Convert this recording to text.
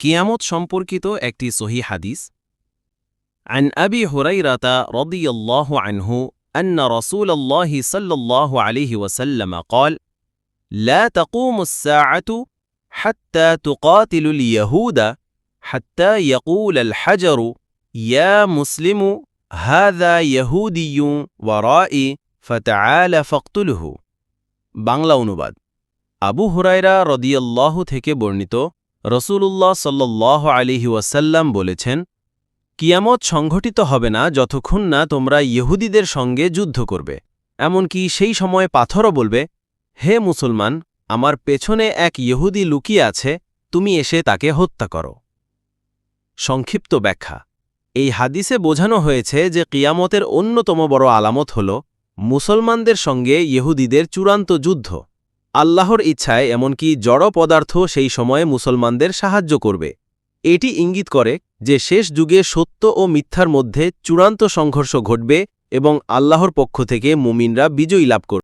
কিয়ামত সম্পর্কিত একটি সহি হাদিস عن أبي هريرة رضي الله عنه أن رسول الله صلى الله عليه وسلم قال لا تقوم الساعة حتى تقاتل اليهود حتى يقول الحجر يا مسلم هذا يهودي ورائي فتعال فاقتله বাংলা অনুবাদ আবু হুরায়রা রদিয়াল্লাহ থেকে বর্ণিত রসূলুল্লাহ সাল্লাহ আলিহি ওয়াসাল্লাম বলেছেন, কিয়ামত সংঘটিত হবে না যতক্ষণ না তোমরা ইহুদিদের সঙ্গে যুদ্ধ করবে। এমনকি সেই সময় পাথরও বলবে, হে মুসলমান, আমার পেছনে এক ইহুদি লুকিয়ে আছে, তুমি এসে তাকে হত্যা করো। সংক্ষিপ্ত ব্যাখ্যা। এই হাদিসে বোঝানো হয়েছে যে কিয়ামতের অন্যতম বড় আলামত হল, মুসলমানদের সঙ্গে ইহুদিদের চূড়ান্ত যুদ্ধ। আল্লাহর ইচ্ছায় এমনকি জড় পদার্থ সেই সময়ে মুসলমানদের সাহায্য করবে। এটি ইঙ্গিত করে যে শেষ যুগে সত্য ও মিথ্যার মধ্যে চূড়ান্ত সংঘর্ষ ঘটবে এবং আল্লাহর পক্ষ থেকে মুমিনরা বিজয়ী লাভ করবে